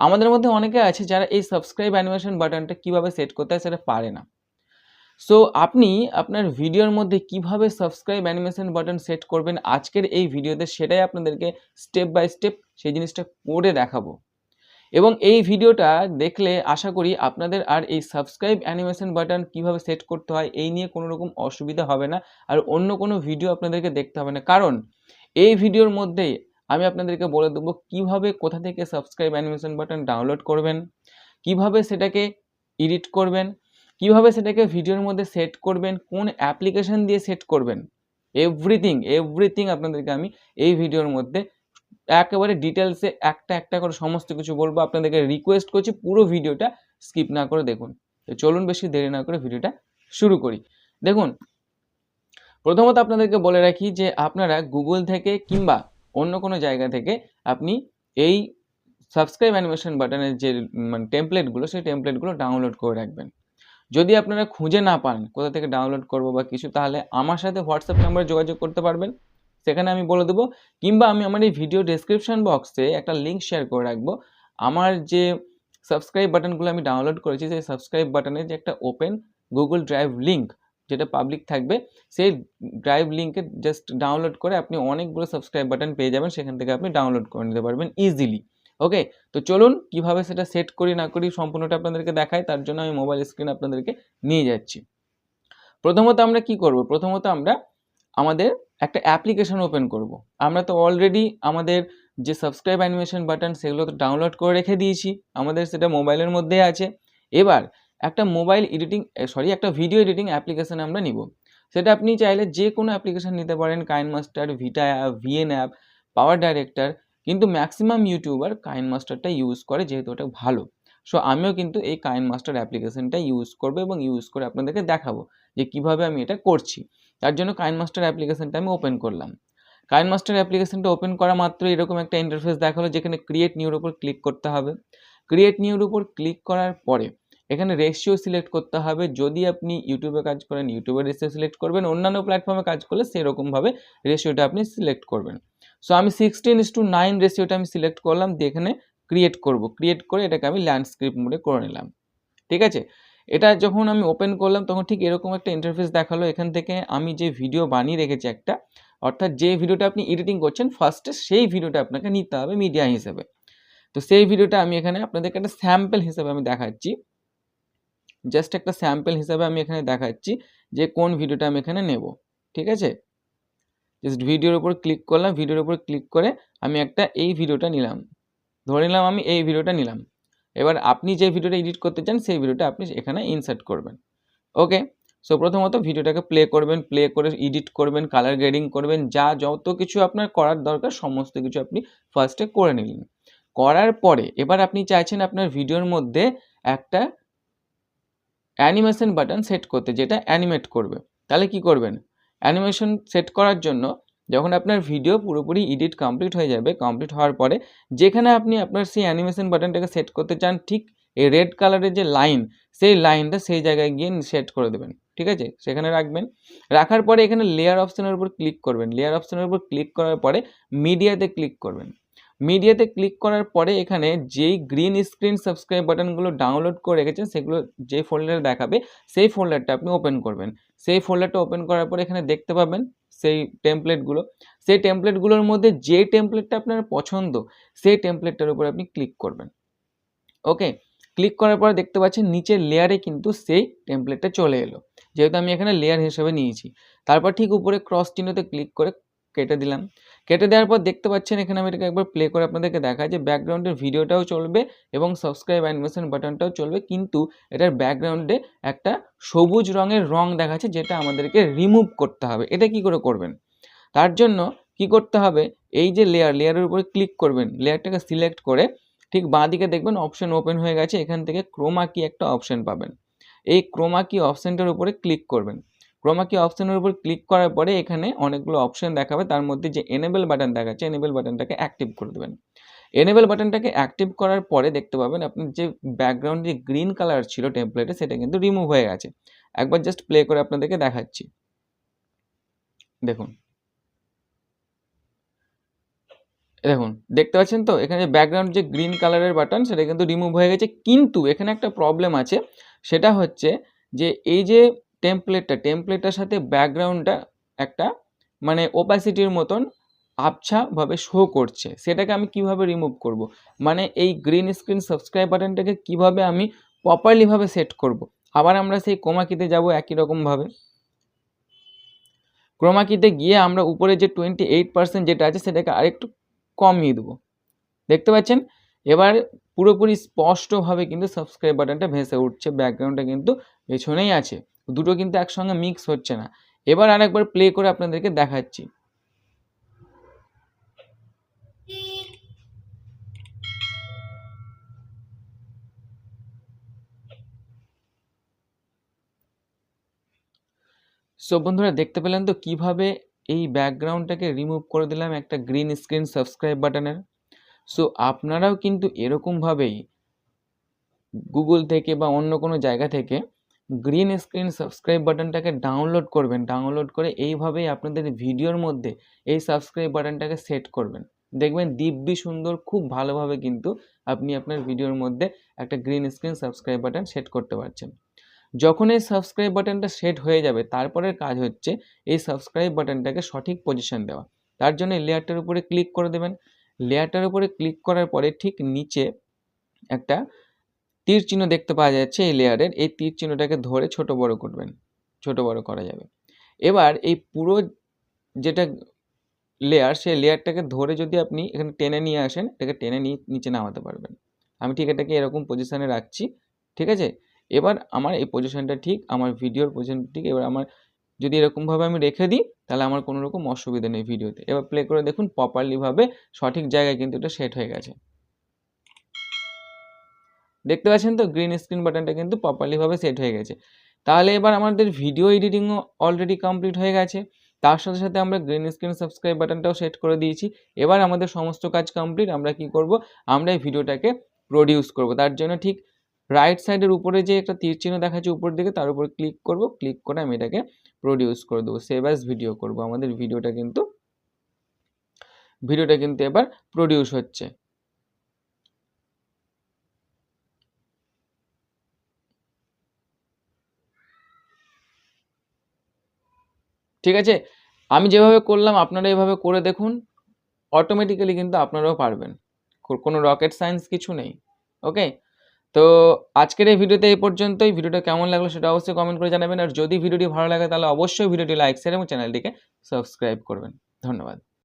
আমাদের মধ্যে অনেকে আছে যারা এই সাবস্ক্রাইব অ্যানিমেশন বাটনটা কীভাবে সেট করতে হয় সেটা পারে না। সো আপনি আপনার ভিডিওর মধ্যে কীভাবে সাবস্ক্রাইব অ্যানিমেশন বাটন সেট করবেন, আজকের এই ভিডিওতে সেটাই আপনাদেরকে স্টেপ বাই স্টেপ সেই জিনিসটা করে দেখাবো। এবং এই ভিডিওটা দেখলে আশা করি আপনাদের আর এই সাবস্ক্রাইব অ্যানিমেশন বাটন কীভাবে সেট করতে হয় এই নিয়ে কোনো রকম অসুবিধা হবে না। আর অন্য কোনো ভিডিও আপনাদেরকে দেখতে হবে না। কারণ এই ভিডিওর মধ্যেই আমি আপনাদেরকে বলে দেবো কীভাবে কোথা থেকে সাবস্ক্রাইব অ্যানিমেশন বাটন ডাউনলোড করবেন, কীভাবে সেটাকে এডিট করবেন, কীভাবে সেটাকে ভিডিওর মধ্যে সেট করবেন, কোন অ্যাপ্লিকেশন দিয়ে সেট করবেন এভরিথিং এভরিথিং আপনাদেরকে আমি এই ভিডিওর মধ্যে একেবারে ডিটেলসে একটা একটা করে সমস্ত কিছু বলব। আপনাদেরকে রিকোয়েস্ট করছি পুরো ভিডিওটা স্কিপ না করে দেখুন। তো চলুন বেশি দেরি না করে ভিডিওটা শুরু করি। দেখুন, প্রথমত আপনাদেরকে বলে রাখি যে আপনারা গুগল থেকে কিংবা অন্য কোনো জায়গা থেকে আপনি এই সাবস্ক্রাইব অ্যানিমেশন বাটনের যে মানে টেমপ্লেটগুলো সেই টেমপ্লেটগুলো ডাউনলোড করে রাখবেন। যদি আপনারা খুঁজে না পান কোথা থেকে ডাউনলোড করব বা কিছু, তাহলে আমার সাথে হোয়াটসঅ্যাপ নাম্বারে যোগাযোগ করতে পারবেন। সেখানে আমি বলে দেবো, কিংবা আমি আমার এই ভিডিও ডেসক্রিপশন বক্সে একটা লিঙ্ক শেয়ার করে রাখব। আমার যে সাবস্ক্রাইব বাটনগুলো আমি ডাউনলোড করেছি, সেই সাবস্ক্রাইব বাটনের যে একটা ওপেন গুগল ড্রাইভ লিঙ্ক যেটা পাবলিক থাকবে, সেই ড্রাইভ লিঙ্কে জাস্ট ডাউনলোড করে আপনি অনেকগুলো সাবস্ক্রাইব বাটন পেয়ে যাবেন, সেখান থেকে আপনি ডাউনলোড করে নিতে পারবেন ইজিলি ওকে তো চলুন কীভাবে সেটা সেট করি না করি সম্পূর্ণটা আপনাদেরকে দেখাই, তার জন্য আমি মোবাইল স্ক্রিন আপনাদেরকে নিয়ে যাচ্ছি। প্রথমত আমরা কি করব? প্রথমত আমরা আমাদের একটা অ্যাপ্লিকেশন ওপেন করব। আমরা তো অলরেডি আমাদের যে সাবস্ক্রাইব অ্যানিমেশন বাটন সেগুলো তো ডাউনলোড করে রেখে দিয়েছি, আমাদের সেটা মোবাইলের মধ্যে আছে। এবার একটা মোবাইল এডিটিং সরি একটা ভিডিও এডিটিং অ্যাপ্লিকেশান আমরা নিব। সেটা আপনি চাইলে যে কোনো অ্যাপ্লিকেশন নিতে পারেন KineMaster VITA app VN app PowerDirector কিন্তু ম্যাক্সিমাম ইউটিউবার কাইন মাস্টারটা ইউজ করে যেহেতু ওটা ভালো। সো আমিও কিন্তু এই কাইন মাস্টার অ্যাপ্লিকেশনটা ইউজ করব এবং ইউজ করে আপনাদেরকে দেখাবো যে কীভাবে আমি এটা করছি। তার জন্য কাইন মাস্টার অ্যাপ্লিকেশনটা আমি ওপেন করলাম। কাইন মাস্টার অ্যাপ্লিকেশনটা ওপেন করা মাত্র এরকম একটা ইন্টারফেস দেখাল, যেখানে ক্রিয়েট নিউর উপর ক্লিক করতে হবে। ক্রিয়েট নিউর উপর ক্লিক করার পরে এখানে রেশিও সিলেক্ট করতে হবে। যদি আপনি ইউটিউবে কাজ করেন ইউটিউবে রেশিও সিলেক্ট করবেন, অন্যান্য প্ল্যাটফর্মে কাজ করলে সেরকমভাবে রেশিওটা আপনি সিলেক্ট করবেন। সো আমি সিক্সটিন ইস টু নাইন রেশিওটা আমি সিলেক্ট করলাম, দিয়ে এখানে ক্রিয়েট করব। ক্রিয়েট করে এটাকে আমি ল্যান্ডস্ক্রিপ্ট মোডে করে নিলাম। ঠিক আছে? এটা যখন আমি ওপেন করলাম, তখন ঠিক এরকম একটা ইন্টারফেস দেখাল। এখান থেকে আমি যে ভিডিও বানিয়ে রেখেছি একটা, অর্থাৎ যে ভিডিওটা আপনি এডিটিং করছেন ফার্স্টে সেই ভিডিওটা আপনাকে নিতে হবে মিডিয়া হিসেবে। তো সেই ভিডিওটা আমি এখানে আপনাদেরকে একটা স্যাম্পল হিসেবে আমি দেখাচ্ছি। জাস্ট একটা স্যাম্পল হিসাবে আমি এখানে দেখাচ্ছি যে কোন ভিডিওটা আমি এখানে নেব, ঠিক আছে? জাস্ট ভিডিওর উপর ক্লিক করলাম ভিডিওর উপর ক্লিক করে আমি একটা এই ভিডিওটা নিলাম। ধরে নিলাম আমি এই ভিডিওটা নিলাম। এবার আপনি যে ভিডিওটা এডিট করতে চান, সেই ভিডিওটা আপনি এখানে ইনসার্ট করবেন। ওকে সো প্রথমত ভিডিওটাকে প্লে করবেন প্লে করে এডিট করবেন কালার গ্রেডিং করবেন, যা যত কিছু আপনার করার দরকার, সমস্ত কিছু আপনি ফার্স্টে করে নিলেন। করার পরে, এবার আপনি চাইছেন আপনার ভিডিওর মধ্যে একটা অ্যানিমেশন বাটন সেট করতে, যেটা অ্যানিমেট করবে। তাহলে কি করবেন? অ্যানিমেশন সেট করার জন্য যখন আপনার ভিডিও পুরোপুরি এডিট কমপ্লিট হয়ে যাবে, কমপ্লিট হওয়ার পরে যেখানে আপনি আপনার সেই অ্যানিমেশন বাটনটাকে সেট করতে চান, ঠিক এই রেড কালারের যে লাইন, সেই লাইনটা সেই জায়গায় গিয়ে সেট করে দেবেন, ঠিক আছে? সেখানে রাখবেন। রাখার পরে এখানে লেয়ার অপশনের উপর ক্লিক করবেন। লেয়ার অপশনের উপর ক্লিক করার পরে মিডিয়াতে ক্লিক করবেন। মিডিয়াতে ক্লিক করার পরে এখানে যেই গ্রিন স্ক্রিন সাবস্ক্রাইব বাটনগুলো ডাউনলোড করে রেখেছেন, সেগুলো যে ফোল্ডারে দেখাবে, সেই ফোল্ডারটা আপনি ওপেন করবেন। সেই ফোল্ডারটা ওপেন করার পরে এখানে দেখতে পাবেন সেই টেমপ্লেটগুলো সেই টেমপ্লেটগুলোর মধ্যে যে টেমপ্লেটটা আপনার পছন্দ, সেই টেমপ্লেটটার উপর আপনি ক্লিক করবেন। ওকে ক্লিক করার পরে দেখতে পাচ্ছেন নিচের লেয়ারে কিন্তু সেই টেমপ্লেটটা চলে এলো। যেহেতু আমি এখানে লেয়ার হিসেবে নিয়েছি। তারপর ঠিক উপরে ক্রস চিহ্নতে ক্লিক করে কেটে দিলাম। কেটে দেওয়ার পর দেখতে পাচ্ছেন, এখানে আমি এটাকে একবার প্লে করে আপনাদেরকে দেখাই যে ব্যাকগ্রাউন্ডের ভিডিওটাও চলবে এবং সাবস্ক্রাইব অ্যানিমেশন বাটনটাও চলবে। কিন্তু এটার ব্যাকগ্রাউন্ডে একটা সবুজ রঙের রং দেখাচ্ছে যেটা আমাদেরকে রিমুভ করতে হবে। এটা কি করে করবেন? তার জন্য কি করতে হবে? এই যে লেয়ার লেয়ারের উপরে ক্লিক করবেন। লেয়ারটাকে সিলেক্ট করে ঠিক বাঁ দিকে দেখবেন অপশন ওপেন হয়ে গেছে। এখান থেকে ক্রোমা কি একটা অপশন পাবেন। এই ক্রোমা কি অপশনটার উপরে ক্লিক করবেন। ক্রোমা কি অপশনের উপর ক্লিক করার পরে এখানে অনেকগুলো অপশন দেখাবে। তার মধ্যে যে এনেবেল বাটন দেখা দেখাচ্ছে এনেবেল বাটনটাকে অ্যাক্টিভ করে দেবেন। এনেবেল বাটনটাকে অ্যাক্টিভ করার পরে দেখতে পাবেন আপনার যে ব্যাকগ্রাউন্ড যে গ্রিন কালার ছিল টেমপ্লেটে সেটা কিন্তু রিমুভ হয়ে গেছে। একবার জাস্ট প্লে করে আপনাদেরকে দেখাচ্ছি। দেখুন। দেখুন, দেখতে পাচ্ছেন তো? এখানে ব্যাকগ্রাউন্ড যে গ্রিন কালারের বাটন সেটা কিন্তু রিমুভ হয়ে গেছে। কিন্তু এখানে একটা প্রবলেম আছে। সেটা হচ্ছে যে এই যে টেমপ্লেটটা টেমপ্লেটটার সাথে ব্যাকগ্রাউন্ডটা একটা মানে ওপাসিটির মতন আবছাভাবে শো করছে। সেটাকে আমি কীভাবে রিমুভ করব? মানে এই গ্রিন স্ক্রিন সাবস্ক্রাইব বাটনটাকে কীভাবে আমি প্রপারলিভাবে সেট করব? আবার আমরা সেই কোমাকিতে যাব একই রকমভাবে। ক্রোমাকিতে গিয়ে আমরা উপরে যে টোয়েন্টি এইট পার্সেন্ট যেটা আছে সেটাকে আরেকটু কমিয়ে দেবো। দেখতে পাচ্ছেন? এবার পুরোপুরি স্পষ্টভাবে কিন্তু সাবস্ক্রাইব বাটনটা ভেসে উঠছে ব্যাকগ্রাউন্ডটা কিন্তু পেছনেই আছে। দুটো কিন্তু একসঙ্গে মিক্স হচ্ছে না। এবার আরেকবার প্লে করে আপনাদেরকে দেখাচ্ছি। সো বন্ধুরা, দেখতে পেলেন তো কীভাবে এই ব্যাকগ্রাউন্ডটাকে রিমুভ করে দিলাম একটা গ্রিন স্ক্রিন সাবস্ক্রাইব বাটনের? সো আপনারাও কিন্তু এরকমভাবেই গুগল থেকে বা অন্য কোনো জায়গা থেকে গ্রিন স্ক্রিন সাবস্ক্রাইব বাটনটাকে ডাউনলোড করবেন। ডাউনলোড করে এইভাবেই আপনাদের ভিডিওর মধ্যে এই সাবস্ক্রাইব বাটনটাকে সেট করবেন। দেখবেন দিব্যি সুন্দর, খুব ভালোভাবে কিন্তু আপনি আপনার ভিডিওর মধ্যে একটা green screen subscribe button set করতে পারছেন। যখন এই সাবস্ক্রাইব বাটনটা সেট হয়ে যাবে, তারপরের কাজ হচ্ছে এই সাবস্ক্রাইব বাটনটাকে সঠিক পজিশন দেওয়া। তার জন্য লেয়ারটার উপরে ক্লিক করে দেবেন। লেয়ারটার উপরে ক্লিক করার পরে ঠিক নিচে একটা তীর চিহ্ন দেখতে পাওয়া যাচ্ছে এই লেয়ারের এই তীর চিহ্নটাকে ধরে ছোট বড় করবেন, ছোট বড় করা যাবে। এবার এই পুরো যেটা লেয়ার সেই লেয়ারটাকে ধরে যদি আপনি এখানে টেনে নিয়ে আসেন, এটাকে টেনে নিয়ে নিচে নামাতে পারবেন। আমি ঠিক এটাকে এরকম পজিশানে রাখছি, ঠিক আছে? এবার আমার এই পজিশনটা ঠিক, আমার ভিডিওর পজিশনটা ঠিক, এবার আমার যদি এরকমভাবে আমি রেখে দিই, তাহলে আমার কোনো রকম অসুবিধা নেই ভিডিওতে এবার প্লে করে দেখুন প্রপারলিভাবে সঠিক জায়গায় কিন্তু এটা সেট হয়ে গেছে। দেখতে পাচ্ছেন তো? গ্রিন স্ক্রিন বাটনটা কিন্তু প্রপারলিভাবে সেট হয়ে গেছে। তাহলে এবার আমাদের ভিডিও এডিটিংও অলরেডি কমপ্লিট হয়ে গেছে। তার সাথে সাথে আমরা গ্রিন স্ক্রিন সাবস্ক্রাইব বাটনটাও সেট করে দিয়েছি। এবার আমাদের সমস্ত কাজ কমপ্লিট আমরা কি করব? আমরা এই ভিডিওটাকে প্রডিউস করব। তার জন্য ঠিক রাইট সাইডের উপরে যে একটা তীর চিহ্ন দেখাচ্ছে উপর দিকে, তার উপর ক্লিক করব। ক্লিক করে আমি এটাকে প্রডিউস করে দেবো। সেভ অ্যাজ ভিডিও করব। আমাদের ভিডিওটা কিন্তু ভিডিওটা কিন্তু এবার প্রডিউস হচ্ছে। ঠিক আছে? আমি যেভাবে করলাম, আপনারা এভাবে করে দেখুন অটোমেটিক্যালি কিন্তু আপনারাও পারবেন। কোনো রকেট সায়েন্স কিছু নেই ওকে তো আজকের এই ভিডিওতে এই পর্যন্তই। ভিডিওটা কেমন লাগল সেটা অবশ্যই কমেন্ট করে জানাবেন। আর যদি ভিডিওটি ভালো লাগে তাহলে অবশ্যই ভিডিওটি লাইক শেয়ার এবং চ্যানেলটিকে সাবস্ক্রাইব করবেন। ধন্যবাদ।